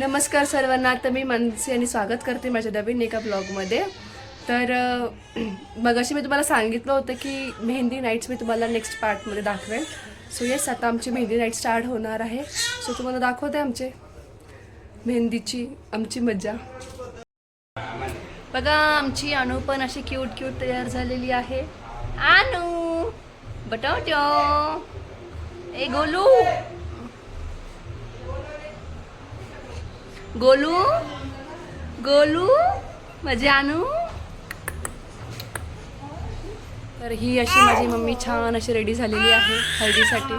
नमस्कार सर्वांना. आता मी मनसी आणि स्वागत करते माझ्या नवीन एका ब्लॉगमध्ये. तर मग अशी मी तुम्हाला सांगितलं होतं की मेहंदी नाईट्स मी तुम्हाला नेक्स्ट पार्टमध्ये दाखवेन. सो येस आता आमची मेहंदी नाईट स्टार्ट होणार आहे. सो तुम्हाला दाखवते आमचे मेहंदीची आमची मजा बघा आमची अनु पण अशी क्यूट क्यूट तयार झालेली आहे. अनु बटाट्यो ए गोलू. गोलू? गोलू? माझी आणू? तर ही अशी माझी मम्मी छान अशी रेडी झालेली आहे हळदीसाठी.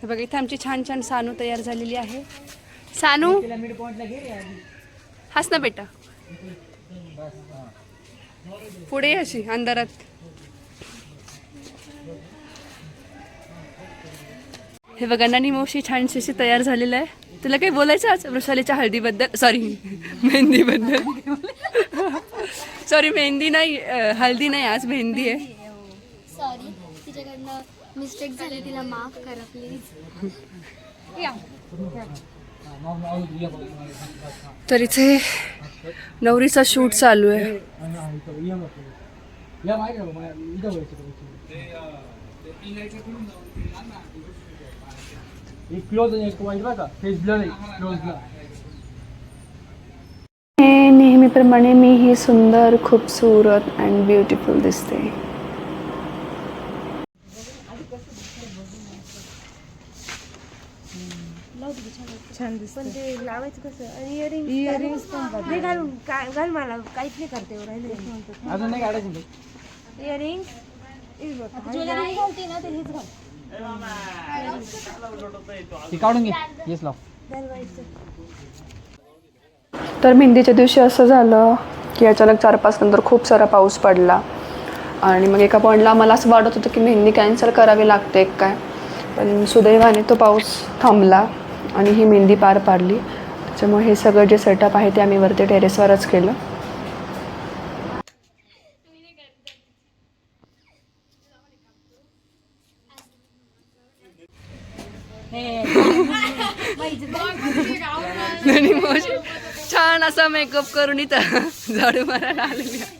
हे बघा इथे आमची छान छान सानू तयार झालेली आहे. सानू? हस ना बेटा. पुढे अशी अंधारात. हे बघा नानी मावशी छानशी अशी तयार झालेलं आहे. तुला काही बोलायचं आज? वृषालीच्या हळदीबद्दल? सॉरी मेहंदीबद्दल. सॉरी मेहंदी नाही अं, हळदी नाही आज मेहंदी आहे. सॉरी तिच्याकडनं मिस्टेक झाली तिला माफ करा प्लीज तर इथे नवरीचा शूट चालू आहे. आणि एक वाईट बघा फेस ब्लर आहे क्लोजला नेहमीप्रमाणे मी ही सुंदर खूपसूरत अँड ब्युटिफुल दिसते पण ते लावायचं कसं आणि इयरिंग इयरिंग नाही घालून का- घाल मला काहीच नाही करते हो, राहिले अजून नाही काढायचं ते इयरिंग ते काढून घे. येस लाव. तर मेहंदीच्या दिवशी असं झालं की अचानक चार पाच नंतर खूप सारा पाऊस पडला. आणि मग एका पॉईंटला मला असं वाटत होतं की मेहंदी कॅन्सल करावी लागते काय. पण सुदैवाने तो पाऊस थांबला आणि ही मेहंदी पार पाडली. त्याच्यामुळे हे सगळं जे सेटअप आहे ते आम्ही वरती टेरेसवरच केलं. आणि मावशी छान असा मेकअप करून इथं झाडू मारायला आलेली. आहे.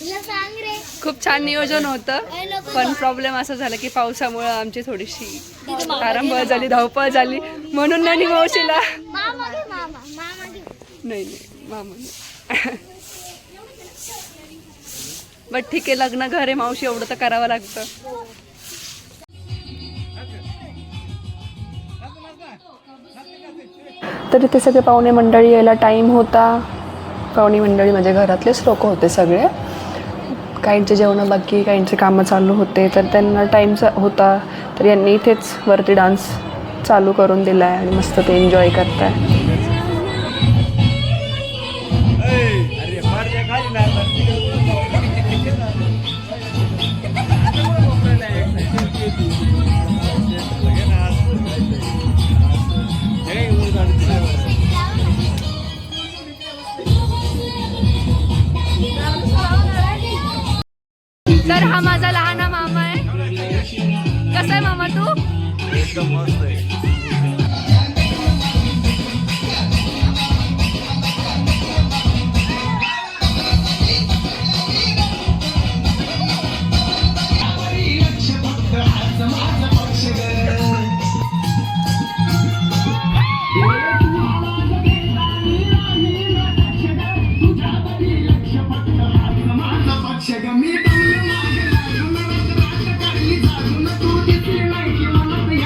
तिला सांग रे. खूप छान नियोजन होतं पण प्रॉब्लेम असा झाला की पावसामुळं आमची थोडीशी तारांबळ झाली धावपळ झाली. म्हणून नाही मावशीला मामा घे मामा मामा घे. नाही नाही मामा बट ठीक आहे लग्न घर आहे मावशी एवढं तर करावं लागतं. तर इथे सगळे पाहुणे मंडळी यायला टाईम होता. पाहुणे मंडळी म्हणजे घरातलेच लोक होते सगळे. काहींचे जेवणं बाकी काहींचे कामं चालू होते. तर त्यांना टाईमचा होता. तर यांनी इथेच वरती डान्स चालू करून दिला आहे आणि मस्त ते एन्जॉय करताय. आहे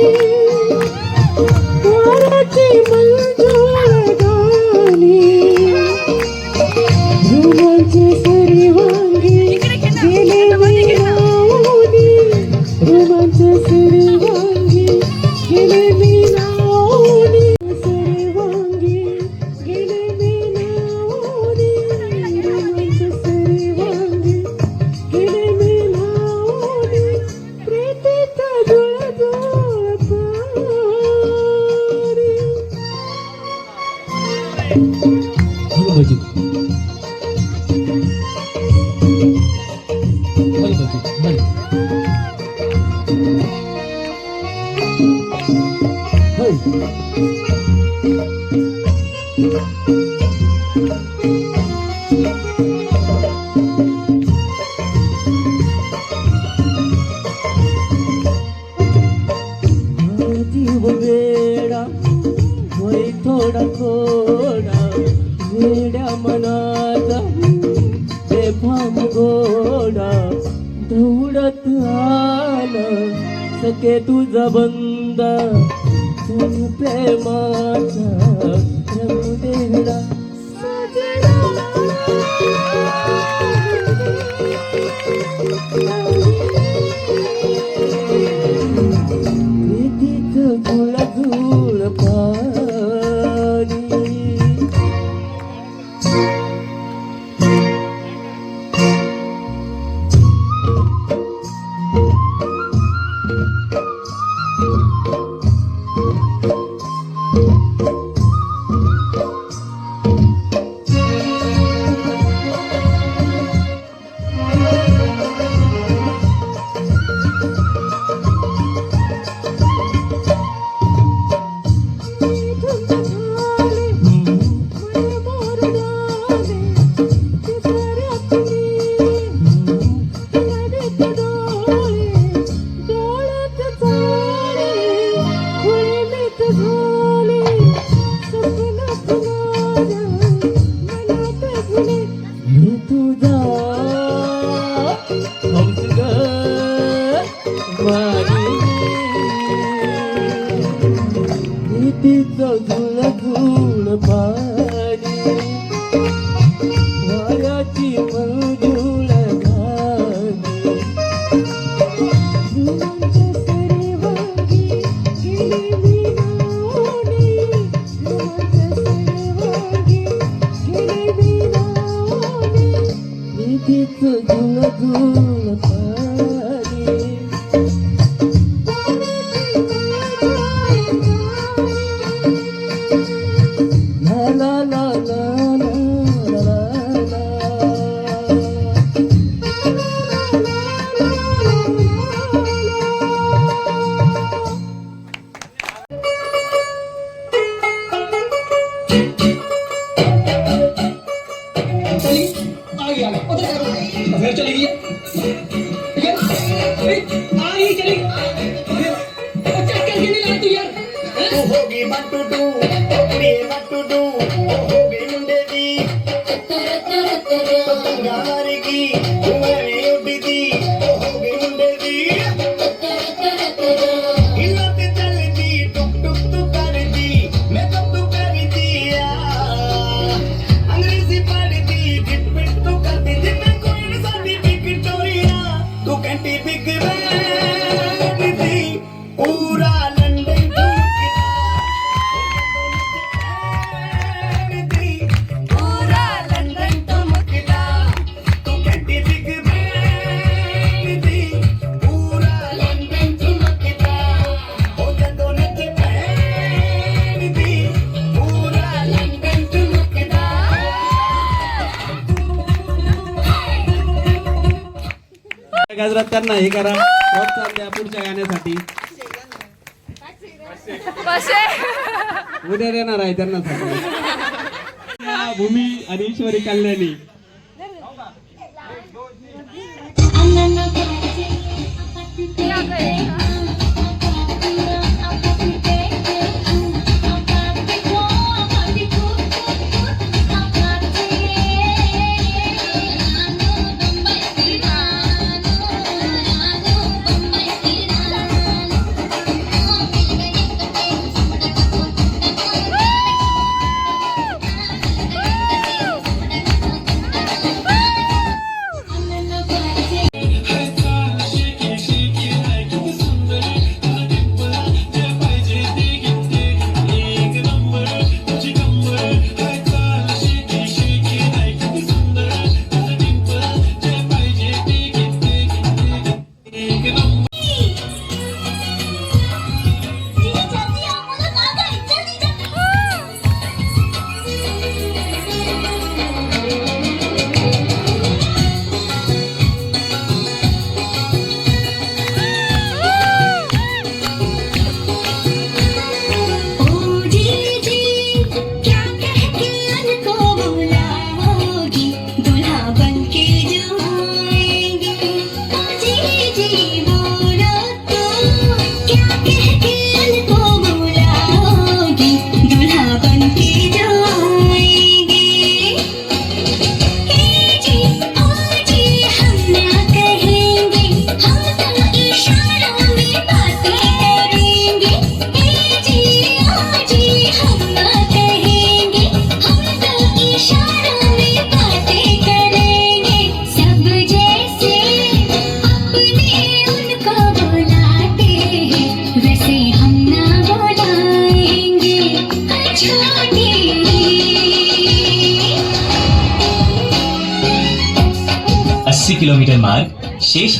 Thank you. तुझ बंद. प्रेमा গীত ঝুল ঝুল 在这里。गजरात त्यांना हे करा. प्रोत्साहन द्या पुढच्या गाण्यासाठी. उद्या देणार आहे त्यांना भूमी आणि ईश्वरी कल्याणी. Yeah, কিলোমিটার মার্গ শেষ।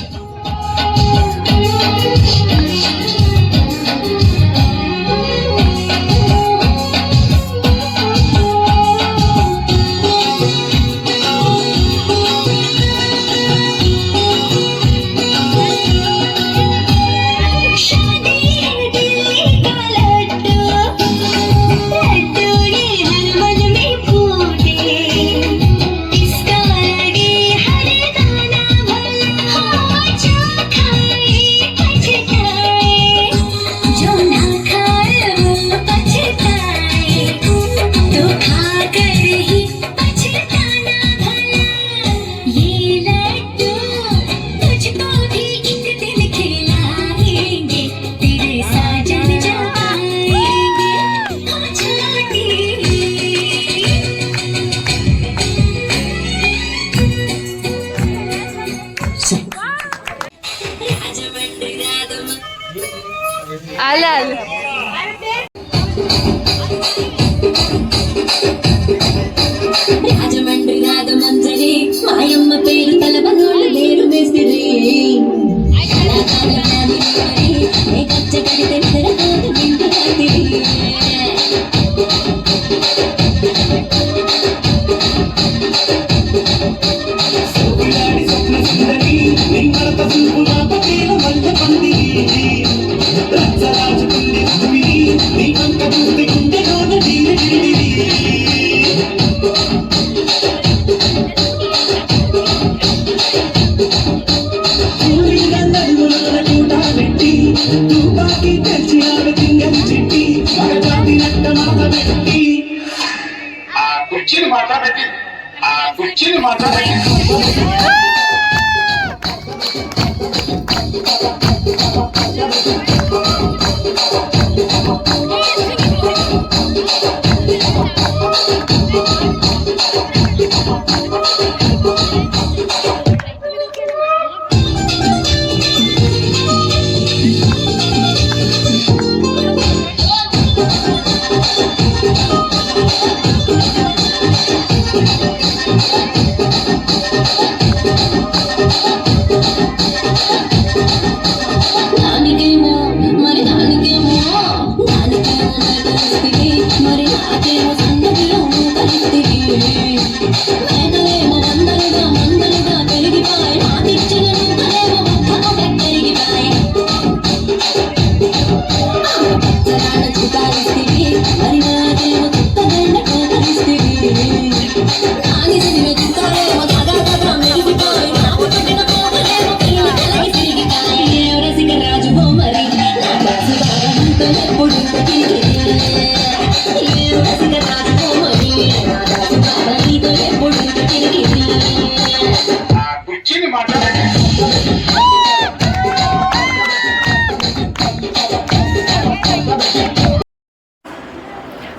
Alal. माता देखील तुमची माता देखील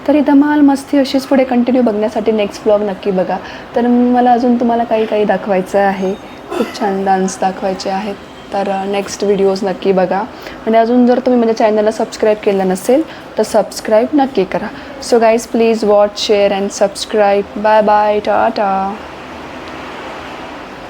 तर ही धमाल मस्ती अशीच पुढे कंटिन्यू बघण्यासाठी नेक्स्ट ब्लॉग नक्की बघा. तर मला अजून तुम्हाला काही काही दाखवायचं आहे. खूप छान डान्स दाखवायचे आहेत. तर नेक्स्ट व्हिडिओज नक्की बघा. आणि अजून जर तुम्ही माझ्या चॅनलला सबस्क्राईब केलं नसेल तर सबस्क्राईब नक्की करा. So guys please watch share and subscribe bye bye tata